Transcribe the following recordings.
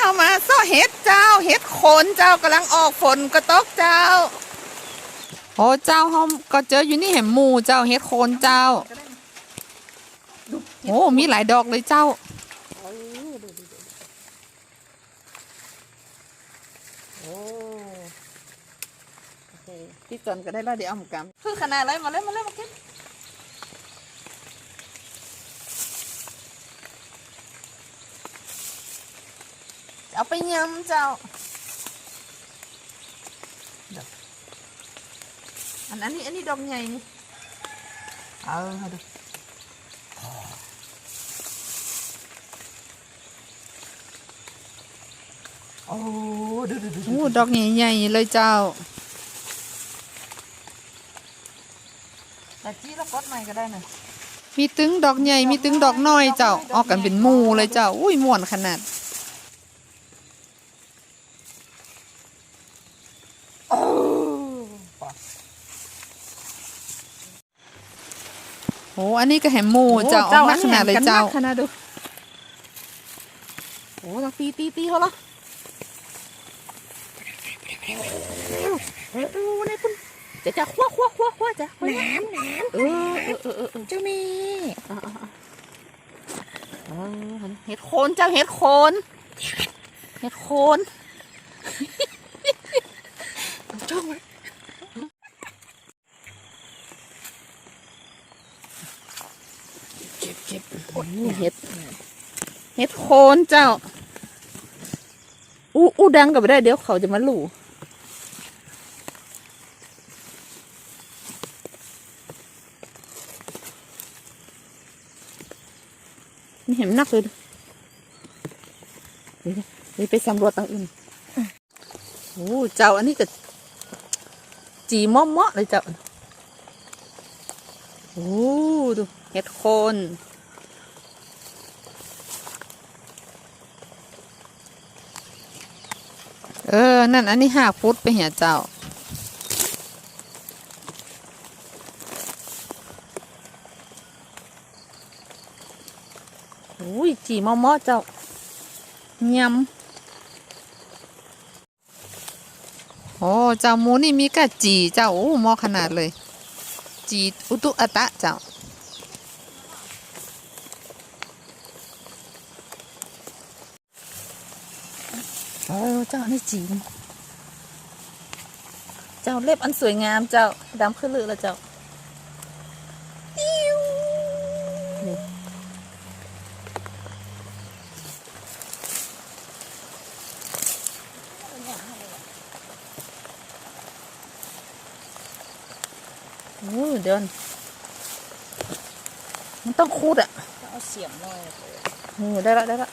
เฮามาซ้อเห็ดเจ้าเห็ดโคนเจ้ากำลังออกฝนก็ตกเจ้า โอ้เจ้าเฮาก็เจออยู่นี่เห็นหมูเจ้าเห็ดโคนเจ้า โอ้มีหลายดอกเลยเจ้าโอ้โอเคพี่จนก็ได้แล้วเดี๋ยวเอาหมูกำคือขนาดอะไรมาเลยมาเลยมากิน เอาไปยำเจ้าเดี๋ยวอันอันนี้อันนี้ดอกใหญ่นี่เอาให้ดูโอ้ดูดูดูดอกใหญ่ๆเลยเจ้าแต่จี้แล้วกดใหม่ก็ได้นะมีตึงดอกใหญ่ มีตึงดอกน้อยเจ้า ออกกันเป็นหมูเลยเจ้า อุ้ยม่วนขนาด อ้อันนี้ก็แหมหมูเจ้าออกมาขนาดเลยเจ้าขนาดดูโอ้ต้องตีตีตีเขาเหรอเออเออวันนี้คุณจะจะคว้าคว้าคว้าคว้าจ้ะน้ำน้ำเออเออเออเออเออเจ้าแม่เออเห็ดโคนเจ้าเห็ดโคนเห็ดโคนจ้องไว้ เก็บ เก็บโอ้ยเห็ดเห็ดโคนเจ้า อู้อู้ดังกับไม่ได้เดี๋ยวเขาจะมาลู่นี่เห็นนักเลยเดี๋ยวไปสำรวจตังอื่นโอ้เจ้าอันนี้ก็จีเมาะๆเลยเจ้าโอ้ดูเห็ดโคน เออ นั่นอันนี้ห้าฟุตไปเหียเจ้า อุ้ยจีมอมอเจ้ายำโอ้ เจ้าหมูนี่มีกะจีเจ้าโอ้มอขนาดเลย จีอุตุอตะเจ้า เออเจ้านี่จีน เจ้าเล็บอันสวยงามเจ้าดำขึ้นลือแล้วเจ้าอิ๊วนี่โอ้ยเดิน มันต้องคูดอะเอาเสียมหน่อยโอ้ได้ละได้ละ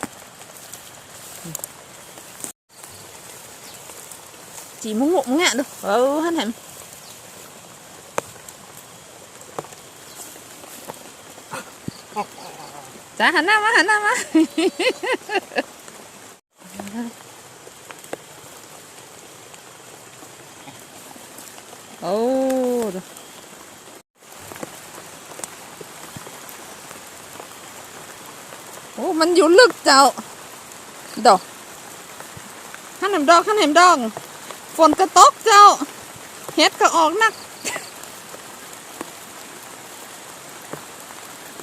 chỉ muốn một ngạn đâu ừ hắn hẳn dạ hắn nam á hắn nam á ồ được. Ồ, mình vô lực cháu Đồ Hắn hẻm đong, hắn hẻm đong ฝนก็ตกเจ้าเห็ดก็ออกนัก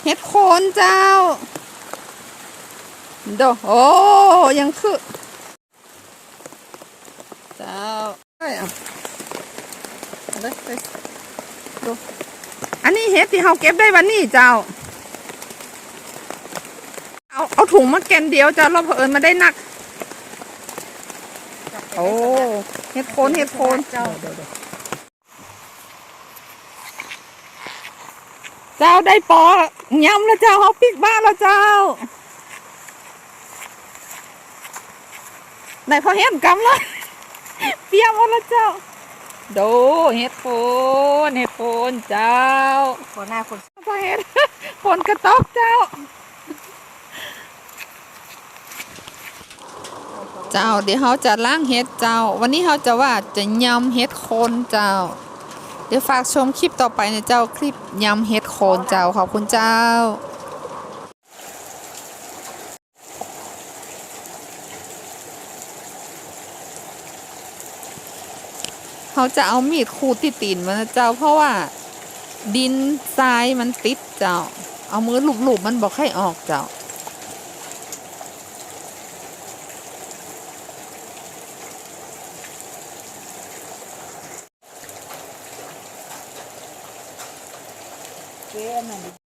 เห็ดโคนเจ้าโดโอ้ยังคือเจ้าเอ้ยเอาเอาเลยไปดูอันนี้เห็ดที่เราเก็บได้วันนี้เจ้า เอาเอาถุงมาแกนเดียวเจ้าเราเผอิญมาได้หนัก โอ้เห็ดโคนเห็ดโคนเจ้าเจ้าได้ปอยำแล้วเจ้าเขาปิกบ้านแล้วเจ้าไหนพอเห็นกำแล้วเปียกหมดแล้วเจ้าดูเห็ดโคนเห็ดโคนเจ้าขอหน้าคนพอเห็นฝนกระตกเจ้า เจ้า เดี๋ยวเขาจะล้างเห็ดเจ้า วันนี้เขาจะว่าจะยำเห็ดโคนเจ้า เดี๋ยวฝากชมคลิปต่อไปในเจ้าคลิปยำเห็ดโคนเจ้าขอบคุณเจ้าเขาจะเอามีดขูดติดตีนมันเจ้า เพราะว่าดินทรายมันติดเจ้า เอามือหลุบๆมันบอกให้ออกเจ้า เกมน่ะ